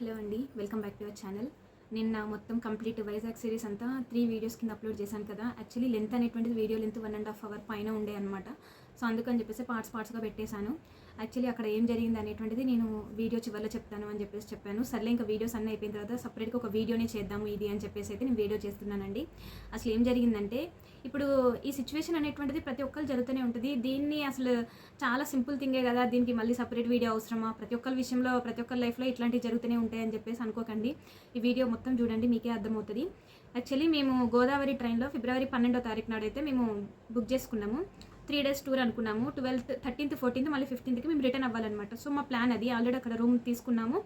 Hello అండి welcome back to our channel. నిన్న మొత్తం కంప్లీట్ వైజాగ్ సిరీస్ అంతా త్రీ వీడియోస్ కింద అప్లోడ్ చేశాను కదా. యాక్చువల్లీ లెంత్ అనేటువంటిది video length one and half hour పైన ఉండే అనమాట సో అందుకని చెప్పేసి పార్ట్స్ పార్ట్స్గా పెట్టేశాను. యాక్చువల్లీ అక్కడ ఏం జరిగింది అనేటువంటిది నేను వీడియో చివరిలో చెప్తాను అని చెప్పేసి చెప్పాను. సర్లే ఇంకా వీడియోస్ అన్నీ అయిపోయిన తర్వాత సపరేట్గా ఒక వీడియోనే చేద్దాము ఇది అని చెప్పేసి అయితే నేను వీడియో చేస్తున్నానండి. అసలు ఏం జరిగిందంటే ఇప్పుడు ఈ సిచ్యువేషన్ అనేటువంటిది ప్రతి ఒక్కరు జరుగుతూనే ఉంటుంది. దీన్ని అసలు చాలా సింపుల్ థింగే కదా దీనికి మళ్ళీ సపరేట్ వీడియో అవసరమా? ప్రతి ఒక్కరి విషయంలో ప్రతి ఒక్కరి లైఫ్లో ఇట్లాంటివి జరుగుతూనే ఉంటాయి అని చెప్పేసి అనుకోకండి. ఈ వీడియో మొత్తం చూడండి మీకే అర్థమవుతుంది. యాక్చువల్లీ మేము గోదావరి ట్రైన్లో ఫిబ్రవరి పన్నెండో తారీఖు నాడైతే మేము బుక్ చేసుకున్నాము. త్రీ డేస్ టూర్ అనుకున్నాము. ట్వెల్త్ థర్టీన్త్ ఫోర్టీన్త్ మళ్ళీ ఫిఫ్టీన్త్కి మేము రిటర్న్ అవ్వాలన్నమాట. సో మా ప్లాన్ అది. ఆల్రెడీ అక్కడ రూమ్ తీసుకున్నాము.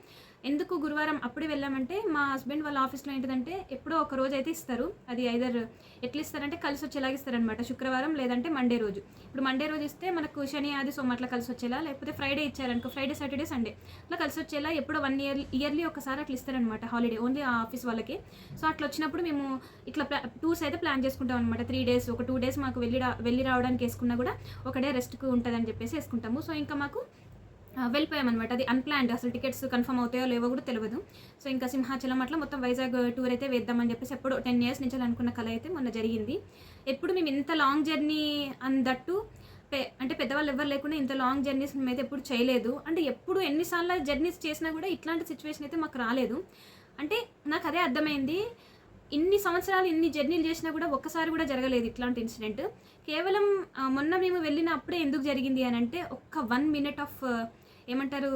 ఎందుకు గురువారం అప్పుడే వెళ్ళామంటే మా హస్బెండ్ వాళ్ళ ఆఫీస్లో ఏంటిదంటే ఎప్పుడో ఒక రోజు అయితే ఇస్తారు. అది ఐదర్ ఎట్లా ఇస్తారంటే కలిసి వచ్చేలాగా ఇస్తారనమాట శుక్రవారం లేదంటే మండే రోజు. ఇప్పుడు మండే రోజు ఇస్తే మనకు శని ఆది సోమ అట్లా కలిసి వచ్చేలా లేకపోతే ఫ్రైడే ఇచ్చారనుకో ఫ్రైడే సాటర్డే సండే అట్లా కలిసి వచ్చేలా ఎప్పుడో వన్ ఇయర్ ఇయర్లీ ఒకసారి అట్లా ఇస్తారనమాట హాలిడే ఓన్లీ ఆ ఆఫీస్ వాళ్ళకి. సో అట్లా వచ్చినప్పుడు మేము ఇట్లా టూర్స్ అయితే ప్లాన్ చేసుకుంటాం అనమాట త్రీ డేస్ ఒక టూ డేస్ మాకు వెళ్ళి రా- వెళ్ళి రావడానికి వేసుకున్నాం కూడా ఒక డే రెస్ట్కు ఉంటుందని చెప్పేసి వేసుకుంటాము. సో ఇంకా మాకు వెళ్ళిపోయామన్నమాట. అది అన్ప్లాన్డ్. అసలు టికెట్స్ కన్ఫర్మ్ అవుతాయో లేవో కూడా తెలియదు సో ఇంకా సింహాచలం అట్లా మొత్తం వైజాగ్ టూర్ అయితే వేద్దామని చెప్పేసి ఎప్పుడు టెన్ ఇయర్స్ నుంచి అనుకున్న కళ అయితే మొన్న జరిగింది. ఎప్పుడు మేము ఇంత లాంగ్ జర్నీ అందట్టు పె అంటే పెద్దవాళ్ళు ఎవరు లేకుండా ఇంత లాంగ్ జర్నీస్ మేమైతే ఎప్పుడు చేయలేదు. అంటే ఎప్పుడు ఎన్నిసార్లు జర్నీస్ చేసినా కూడా ఇట్లాంటి సిచ్యువేషన్ అయితే మాకు రాలేదు. అంటే నాకు అదే అర్థమైంది. ఇన్ని సంవత్సరాలు ఇన్ని జర్నీలు చేసినా కూడా ఒక్కసారి కూడా జరగలేదు ఇట్లాంటి ఇన్సిడెంట్. కేవలం మొన్న మేము వెళ్ళిన అప్పుడే ఎందుకు జరిగింది అని అంటే ఒక్క వన్ మినిట్ ఆఫ్ ఏమంటారు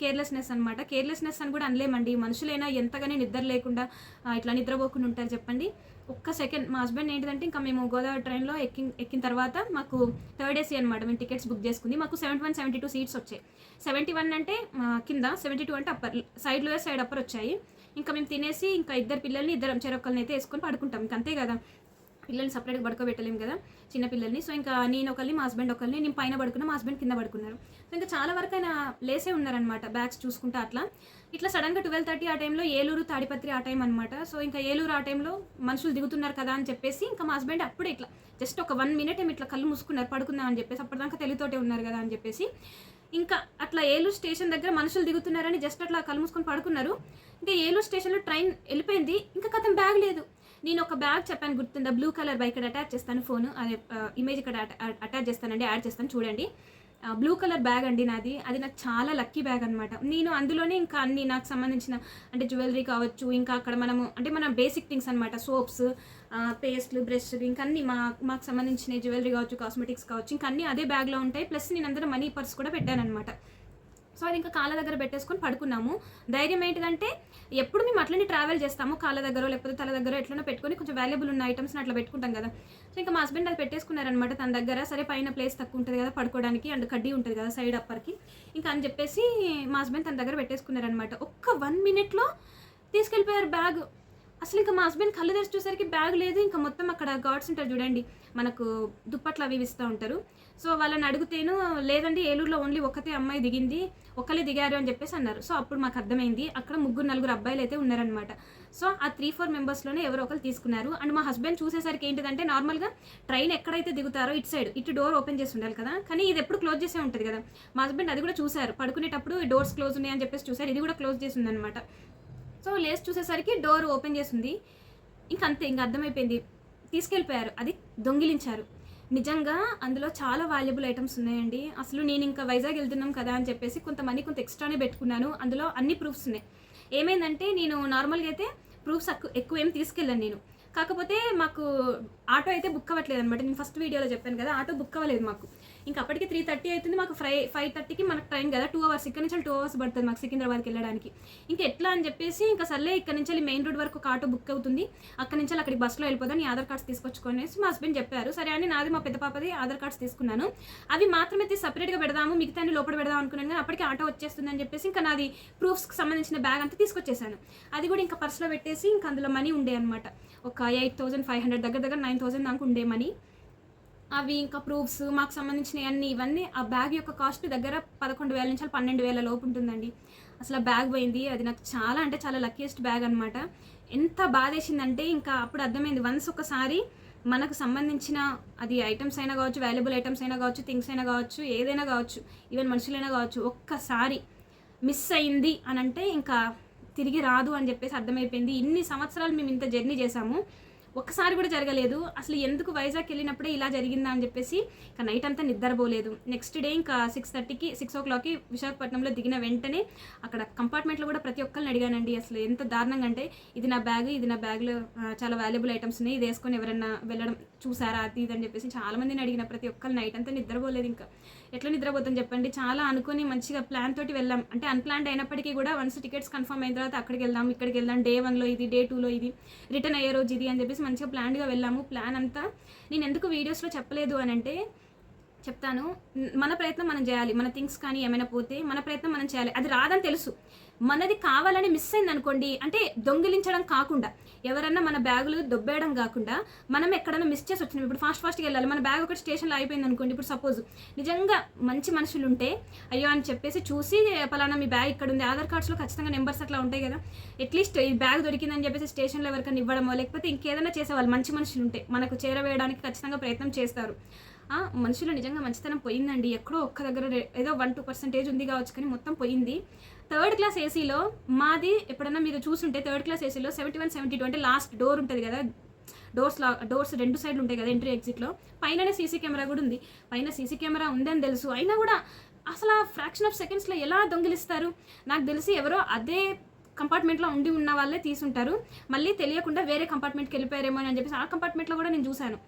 కేర్లెస్నెస్ అనమాట కేర్లెస్నెస్ అని కూడా అనలేమండి. మనుషులైనా ఎంతగానే నిద్ర లేకుండా ఇట్లా నిద్రపోకుండా ఉంటారు చెప్పండి. ఒక్క సెకండ్ మా హస్బెండ్ ఏంటిదంటే ఇంకా మేము గోదావరి ట్రైన్లో ఎక్కి ఎక్కిన తర్వాత మాకు థర్డ్ ఏసీ అనమాట మేము టికెట్స్ బుక్ చేసుకుంది. మాకు seventy one seventy two seats వచ్చాయి. సెవెంటీ వన్ అంటే కింద సెవెంటీ టూ అంటే upper side lower side upper వచ్చాయి. ఇంకా మేము తినేసి ఇంకా ఇద్దరు పిల్లల్ని ఇద్దరు చెరొక్కల్ని అయితే వేసుకొని పడుకుంటాం. ఇంకా అంతే కదా. పిల్లల్ని సపరేట్గా పడుకోబెట్టలేము కదా చిన్న పిల్లల్ని. సో ఇంకా నేను ఒకరిని మా హస్బెండ్ ఒకరిని నేను పైన పడుకున్నా మా హస్బెండ్ కింద పడుకున్నారు. సో ఇంకా చాలా వరకు ఆయన లేసే ఉన్నారనమాట బ్యాగ్స్ చూసుకుంటా అట్లా. ఇట్లా సడన్గా ట్వెల్వ్ థర్టీ ఆ టైంలో ఏలూరు తాడిపత్రి ఆ టైం అనమాట సో ఇంకా ఏలూరు ఆ టైంలో మనుషులు దిగుతున్నారు కదా అని చెప్పేసి ఇంకా మా హస్బెండ్ అప్పుడే ఇట్లా జస్ట్ ఒక వన్ మినిట్ ఏమి ఇట్లా కళ్ళు మూసుకున్నారు పడుకుందాం అని చెప్పేసి అప్పటిదాకా తెలివితోటే ఉన్నారు కదా అని చెప్పేసి. ఇంకా అట్లా ఏలూరు స్టేషన్ దగ్గర మనుషులు దిగుతున్నారని జస్ట్ అట్లా కళ్ళు మూసుకొని పడుకున్నారు. ఇంకా ఏలూరు స్టేషన్లో ట్రైన్ వెళ్ళిపోయింది. ఇంకా కథం బ్యాగ్ లేదు. నేను ఒక బ్యాగ్ చెప్పాను గుర్తుందా? బ్లూ కలర్ బైక్ ఇక్కడ అటాచ్ చేస్తాను ఫోన్ అదే ఇమేజ్ ఇక్కడ అటాచ్ చేస్తానండి యాడ్ చేస్తాను చూడండి. బ్లూ కలర్ బ్యాగ్ అండి నాది. అది నాకు చాలా లక్కీ బ్యాగ్ అనమాట నేను అందులోనే ఇంకా అన్ని నాకు సంబంధించిన అంటే జ్యువెలరీ కావచ్చు ఇంకా అక్కడ మనము అంటే మన బేసిక్ థింగ్స్ అనమాట సోప్స్ పేస్ట్లు బ్రష్లు ఇంకా అన్ని మా మాకు సంబంధించిన జ్యువెలరీ కావచ్చు కాస్మెటిక్స్ కావచ్చు ఇంకా అన్ని అదే బ్యాగ్లో ఉంటాయి. ప్లస్ నేను అందరూ మనీ పర్స్ కూడా పెట్టాను అనమాట సో అది ఇంకా కాళ్ళ దగ్గర పెట్టేసుకొని పడుకున్నాము. ధైర్యం ఏంటిదంటే ఎప్పుడు మేము అట్లనే ట్రావెల్ చేస్తాము కాళ్ళ దగ్గర లేకపోతే తల దగ్గర ఎట్లనో పెట్టుకొని కొంచెం వాల్యుబుల్ ఉన్న ఐటమ్స్ని అట్లా పెట్టుకుంటాం కదా. సో ఇంకా మా హస్బెండ్ అది పెట్టేసుకున్నారనమాట తన దగ్గర. సరే పైన ప్లేస్ తక్కువ ఉంటుంది కదా పడుకోవడానికి అండ్ కడ్డీ ఉంటుంది కదా సైడ్ అప్పర్కి ఇంకా అని చెప్పేసి మా హస్బెండ్ తన దగ్గర పెట్టేసుకున్నారనమాట. ఒక్క వన్ మినిట్లో తీసుకెళ్ళిపోయారు బ్యాగ్ అసలు ఇంకా మా హస్బెండ్ కళ్ళు తెరిచి చూసరికి బ్యాగ్ లేదు. ఇంకా మొత్తం అక్కడ గాడ్స్ ఉంటారు చూడండి. మనకు దుప్పట్లు అవి ఇస్తూ ఉంటారు. సో వాళ్ళని అడిగితేను లేదండి ఏలూరులో ఓన్లీ ఒక్కతే అమ్మాయి దిగింది. ఒక్కలే దిగారు అని చెప్పేసి అన్నారు. సో అప్పుడు మాకు అర్థమైంది. అక్కడ ముగ్గురు నలుగురు అబ్బాయిలు అయితే ఉన్నారనమాట సో ఆ త్రీ ఫోర్ మెంబర్స్లోనే ఎవరో ఒకరు తీసుకున్నారు. అండ్ మా హస్బెండ్ చూసేసరికి ఏంటిదంటే నార్మల్గా ట్రైన్ ఎక్కడైతే దిగుతారో ఇటు సైడ్ ఇటు డోర్ ఓపెన్ చేసి ఉండాలి కదా. కానీ ఇది ఎప్పుడు క్లోజ్ చేసే ఉంటుంది కదా. మా హస్బెండ్ అది కూడా చూశారు. పడుకునేటప్పుడు డోర్స్ క్లోజ్ ఉన్నాయని చెప్పేసి చూశారు. ఇది కూడా క్లోజ్ చేసి ఉందన్నమాట. సో లేస్ చూసేసరికి డోర్ ఓపెన్ చేసింది. ఇంక అంతే ఇంక అర్థమైపోయింది. తీసుకెళ్ళిపోయారు. అది దొంగిలించారు. నిజంగా అందులో చాలా వాల్యుబుల్ ఐటమ్స్ ఉన్నాయండి. అసలు నేను ఇంకా వైజాగ్ వెళ్తున్నాం కదా అని చెప్పేసి కొంత మనీ కొంత ఎక్స్ట్రానే పెట్టుకున్నాను. అందులో అన్ని ప్రూఫ్స్ ఉన్నాయి. ఏమైందంటే నేను నార్మల్గా అయితే ప్రూఫ్స్ ఎక్కువ ఏం తీసుకెళ్ళాను నేను. కాకపోతే మాకు ఆటో అయితే బుక్ అవ్వట్లేదు అనమాట నేను ఫస్ట్ వీడియోలో చెప్పాను కదా ఆటో బుక్ అవ్వలేదు మాకు. ఇంకా అప్పటికి త్రీ థర్టీ అవుతుంది మాకు ఫ్రై ఫైవ్ థర్టీకి మనకు ట్రైన్ కదా. టూ అవర్స్ ఇక్కడ నుంచి టూ అవర్స్ పడుతుంది మాకు సికింద్రాబాద్కి వెళ్ళడానికి. ఇంకా ఎట్లా అని చెప్పేసి ఇంకా సర్లే ఇక్కడ నుంచి మెయిన్ రోడ్ వరకు ఒక ఆటో బుక్ అవుతుంది. అక్కడ నుంచి అక్కడికి బస్సులో వెళ్ళిపోదాం నీ ఆధార్ కార్డ్స్ తీసుకొచ్చుకొనేసి మా హస్బెండ్ చెప్పారు. సరే అని నాది మా పెద్ద పాపది ఆధార్ కార్డ్స్ తీసుకున్నాను. అవి మాత్రమే అయితే సపరేట్గా పెడదాము మిగతా లోపల పెడదాం అనుకున్నాను కానీ అప్పటికి ఆటో వచ్చేస్తుందని చెప్పేసి ఇంకా నాది ప్రూఫ్స్కి సంబంధించిన బ్యాగ్ అంతా తీసుకొచ్చేసాను. అది కూడా ఇంకా పర్స్లో పెట్టేసి ఇంకా అందులో మనీ ఉండే అనమాట ఒక ఎయిట్ థౌసండ్ ఫైవ్ హండ్రెడ్ దగ్గర దగ్గర నైన్ థౌసండ్ దాకా ఉండే మనీ అవి ఇంకా ప్రూఫ్స్ మాకు సంబంధించిన అన్ని ఇవన్నీ ఆ బ్యాగ్ యొక్క కాస్ట్ దగ్గర పదకొండు వేల నుంచి పన్నెండు వేల లోపు ఉంటుందండి. అసలు ఆ బ్యాగ్ పోయింది. అది నాకు చాలా అంటే చాలా లక్కీయెస్ట్ బ్యాగ్ అనమాట ఎంత బాధేసిందంటే ఇంకా అప్పుడు అర్థమైంది వన్స్ ఒకసారి మనకు సంబంధించిన అది ఐటమ్స్ అయినా కావచ్చు వాల్యుబుల్ ఐటమ్స్ అయినా కావచ్చు థింగ్స్ అయినా కావచ్చు ఏదైనా కావచ్చు ఈవెన్ మనుషులైనా కావచ్చు ఒక్కసారి మిస్ అయింది అని అంటే ఇంకా తిరిగి రాదు అని చెప్పేసి అర్థమైపోయింది. ఇన్ని సంవత్సరాలు మేము ఇంత జర్నీ చేసాము ఒక్కసారి కూడా జరగలేదు. అసలు ఎందుకు వైజాగ్ వెళ్ళినప్పుడే ఇలా జరిగిందా అని చెప్పేసి ఇంకా నైట్ అంతా నిద్రపోలేదు. నెక్స్ట్ డే ఇంకా సిక్స్ థర్టీకి సిక్స్ ఓ క్లాక్కి విశాఖపట్నంలో దిగిన వెంటనే అక్కడ కంపార్ట్మెంట్లో కూడా ప్రతి ఒక్కరిని అడిగానండి. అసలు ఎంత దారుణంగా అంటే ఇది నా బ్యాగ్ ఇది నా బ్యాగ్లో చాలా వాల్యుబుల్ ఐటమ్స్ ఉన్నాయి. ఇది వేసుకొని ఎవరైనా వెళ్ళడం చూసారా? అది ఇది అని చెప్పేసి చాలా మందిని అడిగిన ప్రతి ఒక్కరు నైట్ అంతా నిద్రపోలేదు ఇంకా. ఎట్లా నిద్రపోతాం చెప్పండి? చాలా అనుకుని మంచిగా ప్లాన్ తోటి వెళ్ళాం. అంటే అన్ప్లాన్డ్ అయినప్పటికీ కూడా వన్స్ టికెట్స్ కన్ఫర్మ్ అయిన తర్వాత అక్కడికి వెళ్దాం ఇక్కడికి వెళ్దాం డే వన్లో ఇది డే టూలో ఇది రిటర్న్ అయ్యే రోజు ఇది అని చెప్పేసి మంచిగా ప్లాన్డ్గా వెళ్ళాము. ప్లాన్ అంతా నేను ఎందుకు వీడియోస్లో చెప్పలేదు అని అంటే చెప్తాను. మన ప్రయత్నం మనం చేయాలి. మన థింగ్స్ కానీ ఏమైనా పోతే మన ప్రయత్నం మనం చేయాలి. అది రాదని తెలుసు. మనది కావాలని మిస్ అయింది అనుకోండి అంటే దొంగిలించడం కాకుండా ఎవరన్నా మన బ్యాగులు దొబ్బేయడం కాకుండా మనం ఎక్కడైనా మిస్ చేసి వచ్చినాం. ఇప్పుడు ఫాస్ట్ ఫాస్ట్గా వెళ్ళాలి. మన బ్యాగ్ ఒకటి స్టేషన్లో అయిపోయింది అనుకోండి ఇప్పుడు సపోజ్ నిజంగా మంచి మనుషులు ఉంటే అయ్యో అని చెప్పేసి చూసి పలానా మీ బ్యాగ్ ఇక్కడ ఉంది. ఆధార్ కార్డ్స్లో ఖచ్చితంగా నెంబర్స్ అట్లా ఉంటాయి కదా. అట్లీస్ట్ ఈ బ్యాగ్ దొరికిందని చెప్పేసి స్టేషన్లో ఎవరికైనా ఇవ్వడమో లేకపోతే ఇంకేదైనా చేసేవాళ్ళు. మంచి మనుషులు ఉంటే మనకు చేరవేయడానికి ఖచ్చితంగా ప్రయత్నం చేస్తారు. మనుషులు నిజంగా మంచితనం పోయిందండి. ఎక్కడో ఒక్క దగ్గర ఏదో వన్ టూ పర్సెంటేజ్ ఉంది కావచ్చు కానీ మొత్తం పోయింది. థర్డ్ క్లాస్ ఏసీలో మాది ఎప్పుడన్నా మీరు చూసుంటే థర్డ్ క్లాస్ ఏసీలో సెవెంటీ వన్ సెవెంటీ టూ అంటే లాస్ట్ డోర్ ఉంటుంది కదా. డోర్స్ లా డోర్స్ రెండు సైడ్లు ఉంటాయి కదా ఎంట్రీ ఎగ్జిట్లో. పైననే సీసీ కెమెరా కూడా ఉంది. పైన సీసీ కెమెరా ఉందని తెలుసు. అయినా కూడా అసలు ఆ ఫ్రాక్షన్ ఆఫ్ సెకండ్స్లో ఎలా దొంగిలిస్తారు? నాకు తెలిసి ఎవరో అదే కంపార్ట్మెంట్లో ఉండి ఉన్న వాళ్ళే తీసుంటారు. మళ్ళీ తెలియకుండా వేరే కంపార్ట్మెంట్కి వెళ్ళిపోయారేమో అని చెప్పేసి ఆ కంపార్ట్మెంట్లో కూడా నేను చూశాను.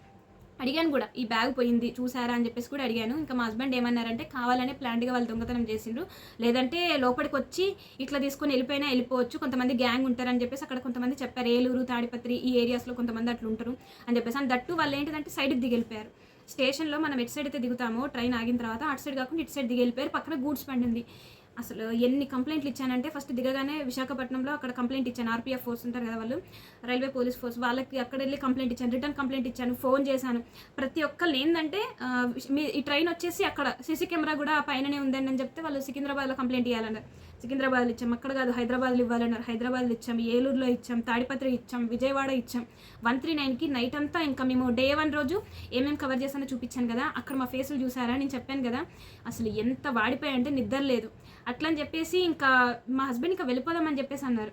అడిగాను కూడా ఈ బ్యాగ్ పోయింది చూసారా? అని చెప్పేసి కూడా అడిగాను. ఇంకా మా హస్బెండ్ ఏమన్నారంటే కావాలనే ప్లాంట్గా వాళ్ళు దొంగతనం చేసిండ్రు. లేదంటే లోపలికి వచ్చి ఇట్లా తీసుకొని వెళ్ళిపోయినా వెళ్ళిపోవచ్చు. కొంతమంది గ్యాంగ్ ఉంటారని చెప్పేసి అక్కడ కొంతమంది చెప్పారు. ఏలూరు తాడిపత్రి ఈ ఏరియాస్లో కొంతమంది అట్లా ఉంటారు అని చెప్పేసి. అని దట్టు వాళ్ళు ఏంటంటే సైడ్కి దిగి వెళ్ళిపోయారు స్టేషన్లో మనం ఎటు సైడ్ అయితే దిగుతామో ట్రైన్ ఆగిన తర్వాత అటు సైడ్ కాకుండా ఇటు సైడ్ దిగి వెళ్ళిపోయారు పక్కన గూడ్స్ బండి ఉంది. అసలు ఎన్ని కంప్లైంట్లు ఇచ్చానంటే ఫస్ట్ దిగగానే విశాఖపట్నంలో అక్కడ కంప్లైంట్ ఇచ్చాను. ఆర్పీఎఫ్ ఫోర్స్ ఉంటారు కదా వాళ్ళు. రైల్వే పోలీస్ ఫోర్స్ వాళ్ళకి అక్కడ వెళ్ళి కంప్లైంట్ ఇచ్చాను. రిటర్న్ కంప్లైంట్ ఇచ్చాను. ఫోన్ చేశాను. ప్రతి ఒక్కళ్ళు ఏంటంటే మీ ఈ ట్రైన్ వచ్చేసి అక్కడ సీసీ కెమెరా కూడా పైననే ఉందని అని చెప్తే వాళ్ళు సికింద్రాబాద్లో కంప్లైంట్ ఇవ్వాలన్నారు సికింద్రాబాద్లో ఇచ్చాం. అక్కడ కాదు హైదరాబాద్లో ఇవ్వాలన్నారు. హైదరాబాద్లో ఇచ్చాం. ఏలూరులో ఇచ్చాం. తాడిపత్రి ఇచ్చాం. విజయవాడ ఇచ్చాం. వన్ త్రీ నైన్కి నైట్ అంతా ఇంకా మేము డే వన్ రోజు ఏమేమి కవర్ చేసానో చూపించాను కదా. అక్కడ మా ఫేసులు చూసారా? నేను చెప్పాను కదా. అసలు ఎంత వాడిపోయాయంటే నిద్ర లేదు. అట్లా అని చెప్పేసి ఇంకా మా హస్బెండ్ ఇంకా వెళ్ళిపోదామని చెప్పేసి అన్నారు.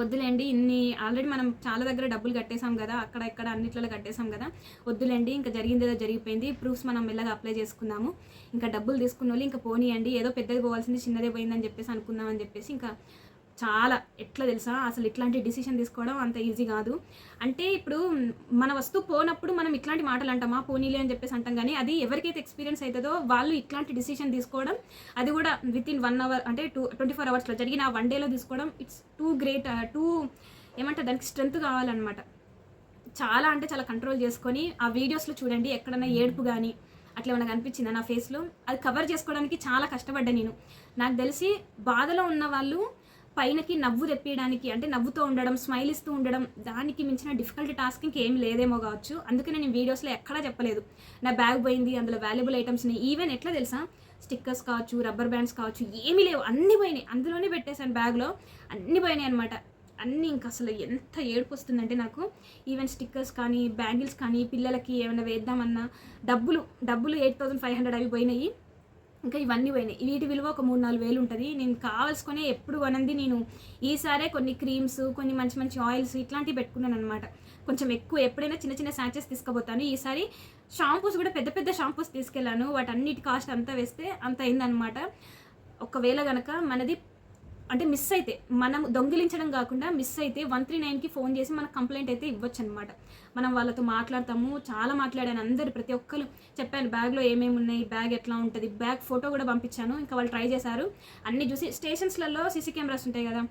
వద్దులేండి ఇన్ని ఆల్రెడీ మనం చాలా దగ్గర డబ్బులు కట్టేసాం కదా అక్కడ ఇక్కడ అన్నిట్లలో కట్టేసాం కదా వద్దులేండి ఇంకా జరిగింది ఏదో జరిగిపోయింది ప్రూఫ్స్ మనం మెల్లగా అప్లై చేసుకుందాము ఇంకా డబ్బులు తీసుకున్న వాళ్ళు ఇంకా పోనీయండి ఏదో పెద్దది పోవాల్సింది చిన్నదే పోయిందని చెప్పేసి అనుకుందాం అని చెప్పేసి ఇంకా చాలా ఎట్లా తెలుసా? అసలు ఇట్లాంటి డిసిషన్ తీసుకోవడం అంత ఈజీ కాదు. అంటే ఇప్పుడు మన వస్తువు పోనప్పుడు మనం ఇట్లాంటి మాటలు అంటామా పోనీలే అని చెప్పేసి అంటాం కానీ అది ఎవరికైతే ఎక్స్పీరియన్స్ అవుతుందో వాళ్ళు ఇట్లాంటి డిసిషన్ తీసుకోవడం అది కూడా విత్ ఇన్ వన్ అవర్ అంటే టూ ట్వంటీ ఫోర్ అవర్స్లో జరిగిన వన్ డేలో తీసుకోవడం ఇట్స్ టూ గ్రేట్ టూ ఏమంటారు? దానికి స్ట్రెంత్ కావాలన్నమాట. చాలా అంటే చాలా కంట్రోల్ చేసుకొని ఆ వీడియోస్లో చూడండి ఎక్కడన్నా ఏడుపు కానీ అట్లా ఏమైనా కనిపించిందా నా ఫేస్లో అది కవర్ చేసుకోవడానికి చాలా కష్టపడ్డా నేను. నాకు తెలిసి బాధలో ఉన్న వాళ్ళు పైనకి నవ్వు తెప్పియడానికి అంటే నవ్వుతూ ఉండడం స్మైల్ ఇస్తూ ఉండడం దానికి మించిన డిఫికల్ట్ టాస్క్ ఇంకేం లేదేమో కావచ్చు. అందుకే నేను వీడియోస్లో ఎక్కడా చెప్పలేదు. నా బ్యాగ్ పోయింది అందులో వాల్యుబుల్ ఐటమ్స్ని ఈవెన్ ఎట్లా తెలుసా? స్టిక్కర్స్ కావచ్చు రబ్బర్ బ్యాండ్స్ కావచ్చు ఏమీ లేవు. అన్నీ పోయినాయి. అందులోనే పెట్టేశాను బ్యాగ్లో అన్నీ పోయినాయి అనమాట అన్నీ ఇంకా అసలు ఎంత ఏడుపు వస్తుందంటే నాకు. ఈవెన్ స్టిక్కర్స్ కానీ బ్యాంగిల్స్ కానీ పిల్లలకి ఏమైనా వేద్దామన్నా డబ్బులు డబ్బులు ఎయిట్ థౌసండ్ ఫైవ్ హండ్రెడ్ అవి పోయినాయి. ఇంకా ఇవన్నీ పోయినాయి. వీటి విలువ ఒక మూడు నాలుగు వేలు ఉంటుంది. నేను కావాల్సుకునే ఎప్పుడు కొనంది నేను ఈసారే కొన్ని క్రీమ్స్ కొన్ని మంచి మంచి ఆయిల్స్ ఇట్లాంటివి పెట్టుకున్నాను అనమాట కొంచెం ఎక్కువ ఎప్పుడైనా చిన్న చిన్న శాచెస్ తీసుకుపోతాను. ఈసారి షాంపూస్ కూడా పెద్ద పెద్ద షాంపూస్ తీసుకెళ్ళాను. వాటన్నిటి కాస్ట్ అంతా వేస్తే అంత అయిందనమాట ఒకవేళ కనుక మనది అంటే మిస్ అయితే మనం దొంగిలించడం కాకుండా మిస్ అయితే వన్ త్రీ నైన్కి ఫోన్ చేసి మనకు కంప్లైంట్ అయితే ఇవ్వచ్చు అనమాట మనం వాళ్ళతో మాట్లాడతాము చాలా మాట్లాడాను అందరు ప్రతి ఒక్కరు చెప్పాను బ్యాగ్లో ఏమేమి ఉన్నాయి బ్యాగ్ ఎట్లా ఉంటుంది? బ్యాగ్ ఫోటో కూడా పంపించాను ఇంకా వాళ్ళు ట్రై చేశారు. అన్ని చూసి స్టేషన్స్లలో సీసీ కెమెరాస్ ఉంటాయి కదా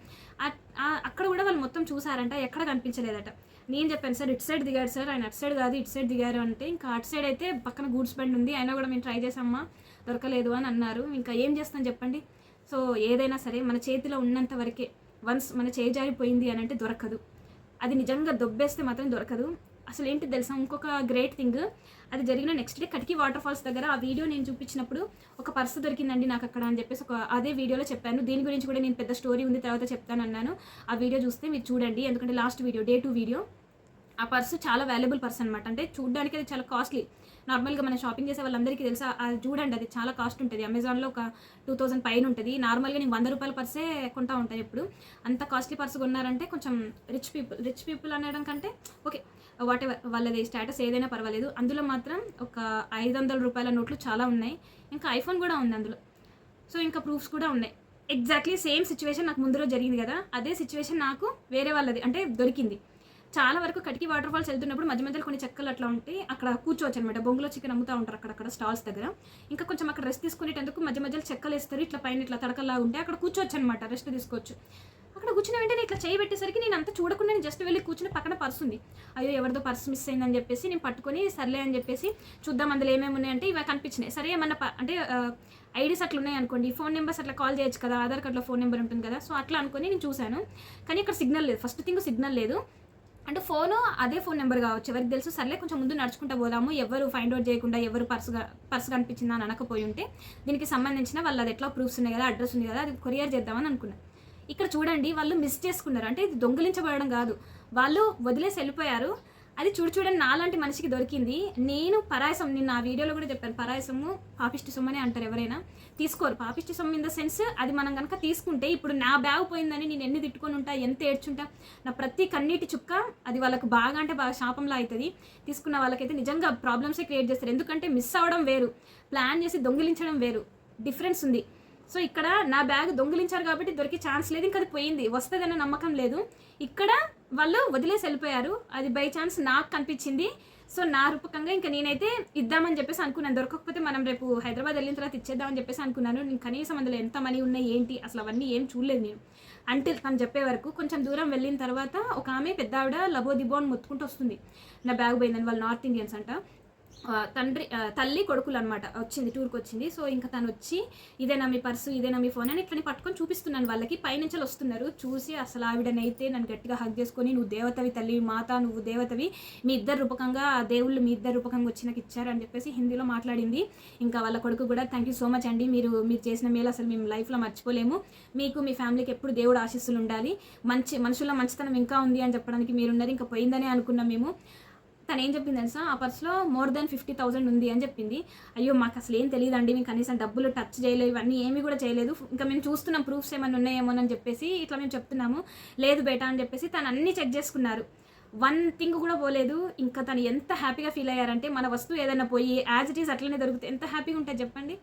అక్కడ కూడా వాళ్ళు మొత్తం చూసారంట ఎక్కడ కనిపించలేదట. నేను చెప్పాను సార్ ఇటు సైడ్ దిగారు సార్ ఆయన అటు సైడ్ కాదు ఇటు సైడ్ దిగారు అంటే ఇంకా అటు సైడ్ అయితే పక్కన గూడ్స్ బండి ఉంది అయినా కూడా మేము ట్రై చేసామా దొరకలేదు అని అన్నారు. ఇంకా ఏం చేస్తాం చెప్పండి? సో ఏదైనా సరే మన చేతిలో ఉన్నంత వరకే వన్స్ మన చేయి జారిపోయింది అని అంటే దొరకదు. అది నిజంగా దొబ్బేస్తే మాత్రం దొరకదు. అసలు ఏంటి తెలుసా? ఇంకొక గ్రేట్ థింగ్ అది జరిగిన next day Katiki water falls దగ్గర ఆ వీడియో నేను చూపించినప్పుడు ఒక పర్స్ దొరికిందండి నాకు అక్కడ అని చెప్పేసి ఒక అదే వీడియోలో చెప్పాను. దీని గురించి కూడా నేను పెద్ద స్టోరీ ఉంది తర్వాత చెప్తాను అన్నాను ఆ వీడియో చూస్తే మీరు చూడండి. ఎందుకంటే last video day two video ఆ పర్సు చాలా వాల్యుబుల్ పర్స్ అనమాట అంటే చూడడానికి అది చాలా కాస్ట్లీ నార్మల్గా మనం షాపింగ్ చేసే వాళ్ళందరికీ తెలుసా అది చూడండి అది చాలా కాస్ట్ ఉంటుంది. అమెజాన్లో ఒక టూ థౌసండ్ పైన ఉంటుంది. నార్మల్గా నేను వంద రూపాయల పర్సే కొంటా ఉంటాను ఎప్పుడు. అంత కాస్ట్లీ పర్స్ కొన్నారంటే కొంచెం రిచ్ పీపుల్ రిచ్ పీపుల్ అనడం కంటే ఓకే వాట్ ఎవర్ వాళ్ళది స్టేటస్ ఏదైనా పర్వాలేదు. అందులో మాత్రం ఒక ఐదు వందల రూపాయల నోట్లు చాలా ఉన్నాయి. ఇంకా ఐఫోన్ కూడా ఉంది అందులో. సో ఇంకా ప్రూఫ్స్ కూడా ఉన్నాయి. ఎగ్జాక్ట్లీ సేమ్ సిచ్యువేషన్ నాకు ముందు రోజు జరిగింది కదా. అదే సిచ్యువేషన్ నాకు వేరే వాళ్ళది అంటే దొరికింది. చాలా వరకు కటికి వాటర్ ఫాల్స్ వెళ్తున్నప్పుడు మధ్య మధ్యలో కొన్ని చెక్కలు అట్లా ఉంటే అక్కడ కూర్చోవచ్చు అనమాట బొంగులో చికెన్ అమ్ముతూ ఉంటారు అక్కడక్కడ స్టాల్స్ దగ్గర. ఇంకా కొంచెం అక్కడ రెస్ట్ తీసుకునేటందుకు మధ్య మధ్యలో చెక్కలు వేస్తారు. ఇట్లా పైన ఇట్లా తడకల్లా ఉంటే అక్కడ కూర్చోవచ్చు అనమాట రెస్ట్ తీసుకోవచ్చు. అక్కడ కూర్చున్న వెంటనే ఇట్లా చేయి పెట్టేసరికి నేను అంత చూడకుండా నేను జస్ట్ వెళ్ళి కూర్చుని పక్కన పర్స్ ఉంది. అయ్యో ఎవరిదో పర్స్ మిస్ అయిందని చెప్పేసి నేను పట్టుకొని సర్లే అని చెప్పేసి చూద్దాం అందులో ఏమేమి ఉన్నాయంటే ఇవి కనిపించినాయి. సరే ఏమన్నా ప- అంటే ఐడీస్ అట్లా ఉన్నాయి అనుకోండి. ఫోన్ నెంబర్స్ అట్లా కాల్ చేయొచ్చు కదా. ఆధార్ కార్డులో ఫోన్ నెంబర్ ఉంటుంది కదా. సో అట్లా అనుకొని నేను చూశాను. కానీ ఇక్కడ సిగ్నల్ లేదు. ఫస్ట్ థింగ్ సిగ్నల్ లేదు. అంటే ఫోను అదే ఫోన్ నెంబర్ కావచ్చు. ఎవరికి తెలుసు సర్లే కొంచెం ముందు నడుచుకుంటూ పోదాము. ఎవరు ఫైండ్ అవుట్ చేయకుండా ఎవరు పర్స్ పర్స్ కనిపించిందా అని అనకపోయి ఉంటే దీనికి సంబంధించిన వాళ్ళు అది ఎట్లా ప్రూఫ్స్ ఉన్నాయి కదా అడ్రస్ ఉంది కదా అది కొరియర్ చేద్దామని అనుకున్నాను ఇక్కడ చూడండి వాళ్ళు మిస్ చేసుకున్నారు. అంటే ఇది దొంగిలించబడడం కాదు. వాళ్ళు వదిలేసి వెళ్ళిపోయారు. అది చూడు చూడండి నాలాంటి మనిషికి దొరికింది. నేను పరాయసం నిన్న ఆ వీడియోలో కూడా చెప్పాను పరాయసము పాపిష్టి సొమ్ము అంటారు ఎవరైనా. తీసుకోరు. పాపిష్టి సొమ్ము ఇన్ ద సెన్స్ అది మనం కనుక తీసుకుంటే ఇప్పుడు నా బ్యాగ్ పోయిందని నేను ఎన్ని తిట్టుకొని ఉంటా ఎంత ఏడ్చుంటా నా ప్రతి కన్నీటి చుక్క అది వాళ్ళకు బాగా అంటే బాగా శాపంలా అవుతుంది తీసుకున్న వాళ్ళకైతే నిజంగా ప్రాబ్లమ్సే క్రియేట్ చేస్తారు. ఎందుకంటే మిస్ అవ్వడం వేరు. ప్లాన్ చేసి దొంగిలించడం వేరు. డిఫరెన్స్ ఉంది. సో ఇక్కడ నా బ్యాగ్ దొంగిలించారు కాబట్టి దొరికే ఛాన్స్ లేదు ఇంకా అది పోయింది. వస్తుందన్న నమ్మకం లేదు. ఇక్కడ వాళ్ళు వదిలేసి వెళ్ళిపోయారు. అది బై ఛాన్స్ నాకు కనిపించింది. సో నా రూపకంగా ఇంకా నేనైతే ఇద్దామని చెప్పేసి అనుకున్నాను. దొరకకపోతే మనం రేపు హైదరాబాద్ వెళ్ళిన తర్వాత ఇచ్చేద్దామని చెప్పేసి అనుకున్నాను. నేను కనీసం అందులో ఎంత మనీ ఉన్నాయి ఏంటి అసలు అవన్నీ ఏం చూడలేదు నేను. అంటే తను చెప్పే వరకు కొంచెం దూరం వెళ్ళిన తర్వాత ఒక ఆమె పెద్ద ఆవిడ లబో దిబో అని మొత్తుకుంటూ వస్తుంది. నా బ్యాగ్ పోయిందని వాళ్ళు నార్త్ ఇండియన్స్ అంట. తండ్రి తల్లి కొడుకులు అనమాట వచ్చింది టూర్కి వచ్చింది. సో ఇంకా తను వచ్చి ఇదేనా మీ పర్సు ఇదేనా మీ ఫోన్ అని ఇట్లని పట్టుకొని చూపిస్తున్నాను వాళ్ళకి. పైనుంచి వస్తున్నారు. చూసి అసలు ఆవిడనైతే నన్ను గట్టిగా హగ్ చేసుకొని నువ్వు దేవతవి తల్లి మాత నువ్వు దేవతవి మీ ఇద్దరు రూపకంగా దేవుళ్ళు మీ ఇద్దరు రూపకంగా వచ్చి నాకు ఇచ్చారని చెప్పేసి హిందీలో మాట్లాడింది. ఇంకా వాళ్ళ కొడుకు కూడా థ్యాంక్ యూ సో మచ్ అండి. మీరు మీరు చేసిన మేలు అసలు మేము లైఫ్లో మర్చిపోలేము. మీకు మీ ఫ్యామిలీకి ఎప్పుడు దేవుడు ఆశీస్సులు ఉండాలి. మంచి మనుషుల్లో మంచితనం ఇంకా ఉంది అని చెప్పడానికి మీరున్నారు ఇంకా పోయిందని అనుకున్నాం మేము. తను ఏం చెప్పింది తెలుసా? ఆ పర్స్లో మోర్ దెన్ ఫిఫ్టీ థౌసండ్ ఉంది అని చెప్పింది. అయ్యో మాకు అసలు ఏం తెలియదండి మేము కనీసం డబ్బులు టచ్ చేయలేదు ఇవన్నీ ఏమీ కూడా చేయలేదు. ఇంకా మేము చూస్తున్నాం ప్రూఫ్స్ ఏమైనా ఉన్నాయేమోనని చెప్పేసి ఇట్లా మేము చెప్తున్నాము. లేదు బేటా అని చెప్పేసి తను అన్నీ చెక్ చేసుకున్నారు. వన్ థింగ్ కూడా పోలేదు. ఇంకా తను ఎంత హ్యాపీగా ఫీల్ అయ్యారంటే మన వస్తువు ఏదైనా పోయి యాజ్ ఇట్ ఈస్ అట్లనే దొరికితే ఎంత హ్యాపీగా ఉంటుంది చెప్పండి?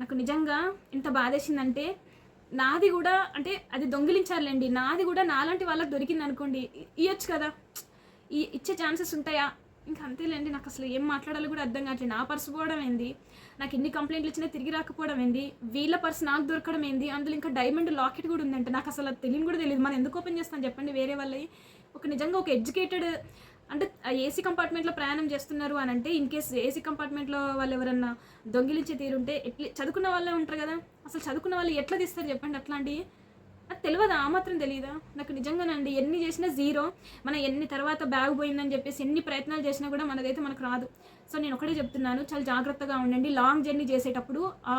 నాకు నిజంగా ఎంత బాధేసిందంటే నాది కూడా అంటే అది దొంగిలించాలండి నాది కూడా నాలాంటి వాళ్ళకి దొరికింది అనుకోండి ఇవ్వచ్చు కదా. ఈ ఇచ్చే ఛాన్సెస్ ఉంటాయా? ఇంకా అంతేలేండి నాకు అసలు ఏం మాట్లాడాలో కూడా అర్థం కావట్లేదు. నా పర్సు పోవడం ఏంది? నాకు ఎన్ని కంప్లైంట్లు ఇచ్చినా తిరిగి రాకపోవడం ఏంది? వీళ్ళ పర్సు నాకు దొరకడం ఏంది? అందులో ఇంకా డైమండ్ లాకెట్ కూడా ఉందంట. నాకు అసలు తెలియని కూడా తెలియదు. మనం ఎందుకు ఓపెన్ చేస్తాను చెప్పండి వేరే వాళ్ళవి? ఒక నిజంగా ఒక ఎడ్యుకేటెడ్ అంటే ఏసీ కంపార్ట్మెంట్లో ప్రయాణం చేస్తున్నారు అని అంటే ఇన్ కేస్ ఏసీ కంపార్ట్మెంట్లో వాళ్ళు ఎవరన్నా దొంగిలించే తీరుంటే ఎట్లా చదువుకున్న వాళ్ళే ఉంటారు కదా? అసలు చదువుకున్న వాళ్ళు ఎట్లా తీస్తారు చెప్పండి అట్లాంటివి? అది తెలియదా ఆ మాత్రం తెలియదా నాకు నిజంగానండి ఎన్ని చేసినా జీరో. మనం ఎన్ని తర్వాత బ్యాగ్ పోయిందని చెప్పేసి ఎన్ని ప్రయత్నాలు చేసినా కూడా మనదైతే మనకు రాదు. సో నేను ఒకటే చెప్తున్నాను చాలా జాగ్రత్తగా ఉండండి. లాంగ్ జర్నీ చేసేటప్పుడు ఆ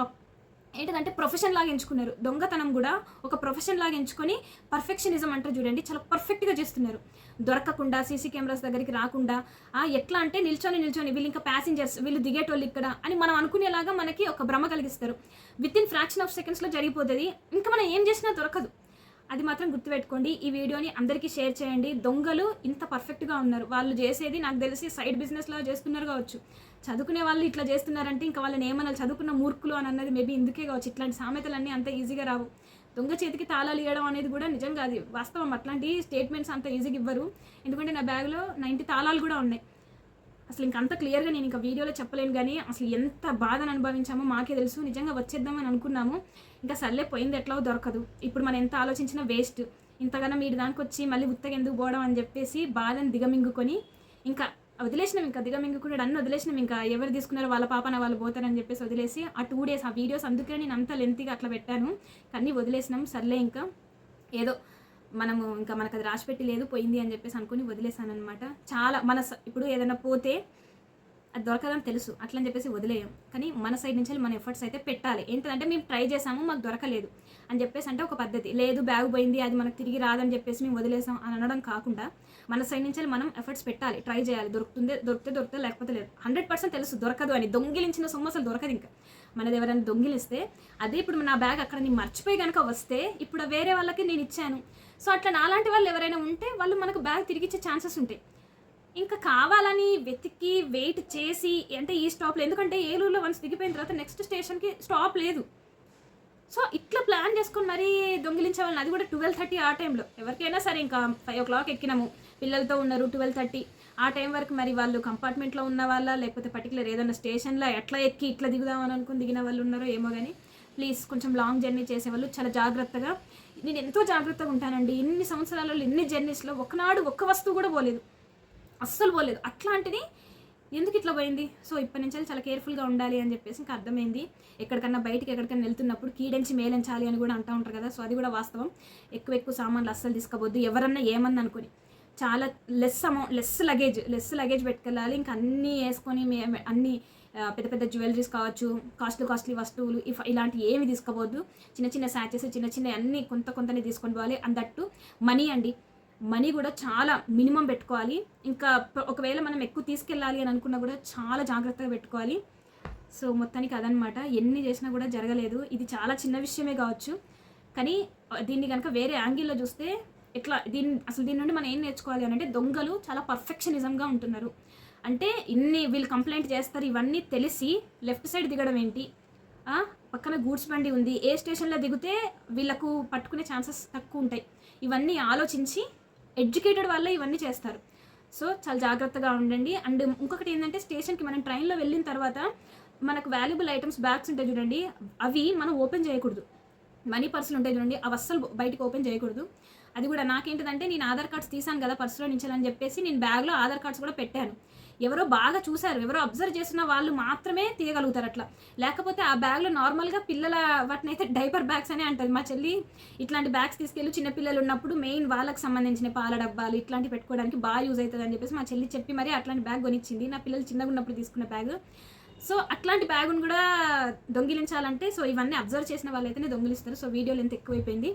ఏంటంటే ప్రొఫెషన్ లాగా ఎంచుకున్నారు. దొంగతనం కూడా ఒక ప్రొఫెషన్ లాగా ఎంచుకొని పర్ఫెక్షనిజం అంటారు చూడండి చాలా పర్ఫెక్ట్గా చేస్తున్నారు. దొరకకుండా సీసీ కెమెరాస్ దగ్గరికి రాకుండా ఆ, ఎట్లా అంటే నిల్చొని నిల్చొని వీళ్ళు ఇంకా ప్యాసింజర్స్ వీళ్ళు దిగేటోళ్ళు ఇక్కడ అని మనం అనుకునేలాగా మనకి ఒక భ్రమ కలిగిస్తారు. విత్ ఇన్ ఫ్రాక్షన్ ఆఫ్ సెకండ్స్లో జరిగిపోతుంది. ఇంకా మనం ఏం చేసినా దొరకదు. అది మాత్రం గుర్తుపెట్టుకోండి. ఈ వీడియోని అందరికీ షేర్ చేయండి. దొంగలు ఇంత పర్ఫెక్ట్గా ఉన్నారు. వాళ్ళు చేసేది నాకు తెలిసి సైడ్ బిజినెస్లో చేస్తున్నారు కావచ్చు. చదువుకునే వాళ్ళు ఇట్లా చేస్తున్నారంటే ఇంకా వాళ్ళని ఏమన్నా చదువుకున్న మూర్ఖులు అని అన్నది మేబీ ఇందుకే కావచ్చు. ఇట్లాంటి సామెతలన్నీ అంత ఈజీగా రావు. దొంగ చేతికి తాళాలు ఇవ్వడం అనేది కూడా నిజంగా అది వాస్తవం అట్లాంటి స్టేట్మెంట్స్ అంత ఈజీగా ఇవ్వరు. ఎందుకంటే నా బ్యాగ్లో నైంటీ తాళాలు కూడా ఉన్నాయి. అసలు ఇంక అంత క్లియర్గా నేను ఇంకా వీడియోలో చెప్పలేను కానీ అసలు ఎంత బాధను అనుభవించామో మాకే తెలుసు. నిజంగా వచ్చేద్దామని అనుకున్నాము. ఇంకా సర్లే పోయింది ఎట్లా దొరకదు. ఇప్పుడు మనం ఎంత ఆలోచించినా వేస్ట్ ఇంతగానో మీరు దానికి వచ్చి మళ్ళీ ఉత్తగా ఎందుకు పోవడం అని చెప్పేసి బాధను దిగమింగుకొని ఇంకా వదిలేసినాం ఇంకా దిగమింగుకున్నాడు అన్ని వదిలేసినాం ఇంకా. ఎవరు తీసుకున్నారో వాళ్ళ పాపన వాళ్ళు పోతారని చెప్పేసి వదిలేసి ఆ టూ డేస్ ఆ వీడియోస్ అందుకే నేను అంత లెంతీగా అట్లా పెట్టాను. కానీ వదిలేసినాం సర్లే ఇంకా. ఏదో మనము ఇంకా మనకు అది రాసిపెట్టి లేదు పోయింది అని చెప్పేసి అనుకుని వదిలేసాను అనమాట చాలా మన స- ఇప్పుడు ఏదైనా పోతే అది దొరకదని తెలుసు. అట్లని చెప్పేసి వదిలేయం. కానీ మన సైడ్ నుంచి మన ఎఫర్ట్స్ అయితే పెట్టాలి. ఏంటంటే మేము ట్రై చేసాము మాకు దొరకలేదు అని చెప్పేసి అంటే ఒక పద్ధతి. లేదు బ్యాగ్ పోయింది అది మనకు తిరిగి రాదని చెప్పేసి మేము వదిలేసాం అని అనడం కాకుండా మన సైడ్ నుంచి మనం ఎఫర్ట్స్ పెట్టాలి. ట్రై చేయాలి. దొరుకుతుంది దొరికితే దొరికితే లేకపోతే లేదు. హండ్రెడ్ పర్సెంట్ తెలుసు దొరకదు అని. దొంగిలించిన సొమ్ము అసలు దొరకదు ఇంకా. మనది ఎవరైనా దొంగిలిస్తే అదే ఇప్పుడు నా బ్యాగ్ అక్కడ నేను మర్చిపోయి కనుక వస్తే ఇప్పుడు వేరే వాళ్ళకి నేను ఇచ్చాను. సో అట్లా నాలాంటి వాళ్ళు ఎవరైనా ఉంటే వాళ్ళు మనకు బ్యాగ్ తిరిగి ఇచ్చే ఛాన్సెస్ ఉంటాయి. ఇంకా కావాలని వెతికి వెయిట్ చేసి అంటే ఈ స్టాప్లో ఎందుకంటే ఏలూరులో వన్స్ దిగిపోయిన తర్వాత నెక్స్ట్ స్టేషన్కి స్టాప్ లేదు. సో ఇట్లా ప్లాన్ చేసుకుని మరీ దొంగిలించే వాళ్ళని అది కూడా ట్వెల్వ్ థర్టీ ఆ టైంలో ఎవరికైనా సరే ఇంకా ఫైవ్ ఓ క్లాక్ ఎక్కినాము. పిల్లలతో ఉన్నారు ట్వెల్వ్ థర్టీ ఆ టైం వరకు మరి వాళ్ళు కంపార్ట్మెంట్లో ఉన్న వాళ్ళ లేకపోతే పర్టికులర్ ఏదైనా స్టేషన్లో ఎట్లా ఎక్కి ఇట్లా దిగుదామని అనుకుని దిగిన వాళ్ళు ఉన్నారో ఏమో కానీ ప్లీజ్ కొంచెం లాంగ్ జర్నీ చేసేవాళ్ళు. చాలా జాగ్రత్తగా. నేను ఎంతో జాగ్రత్తగా ఉంటానండి. ఇన్ని సంవత్సరాలలో ఇన్ని జర్నీస్లో ఒకనాడు ఒక్క వస్తువు కూడా పోలేదు. అస్సలు పోలేదు. అట్లాంటిది ఎందుకు ఇట్లా పోయింది? సో ఇప్పటి నుంచి చాలా కేర్ఫుల్గా ఉండాలి అని చెప్పేసి ఇంకా అర్థమైంది. ఎక్కడికన్నా బయటికి ఎక్కడికైనా వెళ్తున్నప్పుడు కీడెంచి మేలించాలి అని కూడా అంటూ ఉంటారు కదా సో అది కూడా వాస్తవం. ఎక్కువ ఎక్కువ సామాన్లు అస్సలు తీసుకోవద్దు. ఎవరన్నా ఏమన్నా అనుకుని. చాలా less amount less luggage less luggage పెట్టుకెళ్ళాలి. ఇంకా అన్నీ వేసుకొని మే అన్నీ పెద్ద పెద్ద జ్యువెలరీస్ కావచ్చు కాస్ట్లీ కాస్ట్లీ వస్తువులు ఇఫ్ ఇలాంటివి ఏమి తీసుకోవద్దు. చిన్న చిన్న శాచెస్ చిన్న చిన్న అన్నీ కొంత కొంతనే తీసుకొని పోవాలి. అందట్టు మనీ అండి. మనీ కూడా చాలా మినిమం పెట్టుకోవాలి. ఇంకా ఒకవేళ మనం ఎక్కువ తీసుకెళ్ళాలి అని అనుకున్నా కూడా చాలా జాగ్రత్తగా పెట్టుకోవాలి. సో మొత్తానికి అదనమాట ఎన్ని చేసినా కూడా జరగలేదు. ఇది చాలా చిన్న విషయమే కావచ్చు. కానీ దీన్ని కనుక వేరే యాంగిల్లో చూస్తే ఎట్లా దీన్ని అసలు దీని నుండి మనం ఏం నేర్చుకోవాలి అని అంటే దొంగలు చాలా పర్ఫెక్షనిజంగా ఉంటున్నారు. అంటే ఇన్ని వీళ్ళు కంప్లైంట్ చేస్తారు ఇవన్నీ తెలిసి లెఫ్ట్ సైడ్ దిగడం ఏంటి? పక్కన గూడ్స్ బండి ఉంది. ఏ స్టేషన్లో దిగితే వీళ్ళకు పట్టుకునే ఛాన్సెస్ తక్కువ ఉంటాయి. ఇవన్నీ ఆలోచించి ఎడ్యుకేటెడ్ వాళ్ళే ఇవన్నీ చేస్తారు. సో చాలా జాగ్రత్తగా ఉండండి. అండ్ ఇంకొకటి ఏంటంటే స్టేషన్కి మనం ట్రైన్లో వెళ్ళిన తర్వాత మనకు వాల్యుబుల్ ఐటమ్స్ బ్యాగ్స్ ఉంటాయి చూడండి. అవి మనం ఓపెన్ చేయకూడదు. మనీ పర్సులు ఉంటాయి చూడండి. అవి అస్సలు బయటకు ఓపెన్ చేయకూడదు. అది కూడా నాకేంటిదంటే నేను ఆధార్ కార్డ్స్ తీసాను కదా పర్సులో నుంచి అని చెప్పేసి నేను బ్యాగ్లో ఆధార్ కార్డ్స్ కూడా పెట్టాను. ఎవరో బాగా చూశారు ఎవరో అబ్జర్వ్ చేసిన వాళ్ళు మాత్రమే తీయగలుగుతారు అట్లా. లేకపోతే ఆ బ్యాగ్లో నార్మల్గా పిల్లల వాటినైతే డైపర్ బ్యాగ్స్ అనే అంటుంది మా చెల్లి ఇట్లాంటి బ్యాగ్స్ తీసుకెళ్ళి చిన్న పిల్లలు ఉన్నప్పుడు మెయిన్ వాళ్ళకి సంబంధించిన పాల డబ్బాలు ఇట్లాంటివి పెట్టుకోవడానికి బాగా యూజ్ అవుతుంది అని చెప్పేసి మా చెల్లి చెప్పి మరి అట్లాంటి బ్యాగ్ కొనిచ్చింది. నా పిల్లలు చిన్నగా ఉన్నప్పుడు తీసుకున్న బ్యాగ్ సో అట్లాంటి బ్యాగును కూడా దొంగిలించాలంటే సో ఇవన్నీ అబ్జర్వ్ చేసిన వాళ్ళైతేనే దొంగిలిస్తారు. సో వీడియోలు ఎంత ఎక్కువైపోయింది.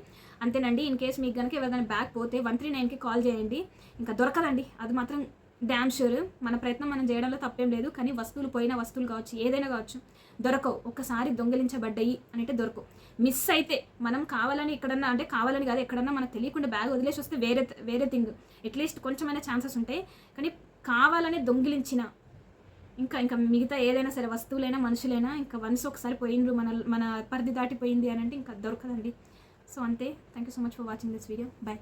అంతేనండి ఇన్ కేస్ మీకు కనుక ఎవరిదైనా బ్యాగ్ పోతే వన్ త్రీ నైన్కి కాల్ చేయండి. ఇంకా దొరకదండి. అది మాత్రం డ్యామ్ షూర్ మన ప్రయత్నం మనం చేయడంలో తప్పేం లేదు కానీ వస్తువులు పోయిన వస్తువులు కావచ్చు ఏదైనా కావచ్చు దొరకవు. ఒకసారి దొంగిలించబడ్డాయి అంటే దొరకవు మిస్ అయితే మనం కావాలని ఎక్కడన్నా అంటే కావాలని కాదు ఎక్కడన్నా మనకు తెలియకుండా బ్యాగ్ వదిలేసి వస్తే వేరే వేరే థింగ్ అట్లీస్ట్ కొంచెమైనా ఛాన్సెస్ ఉంటాయి కానీ కావాలని దొంగిలించిన ఇంకా ఇంకా మిగతా ఏదైనా సరే వస్తువులైనా మనుషులైనా ఇంకా వన్స్ ఒకసారి పోయిండ్రు మన మన పరిధి దాటిపోయింది అని అంటే ఇంకా దొరకదండి. సో అంతే. Thank you so much for watching this video bye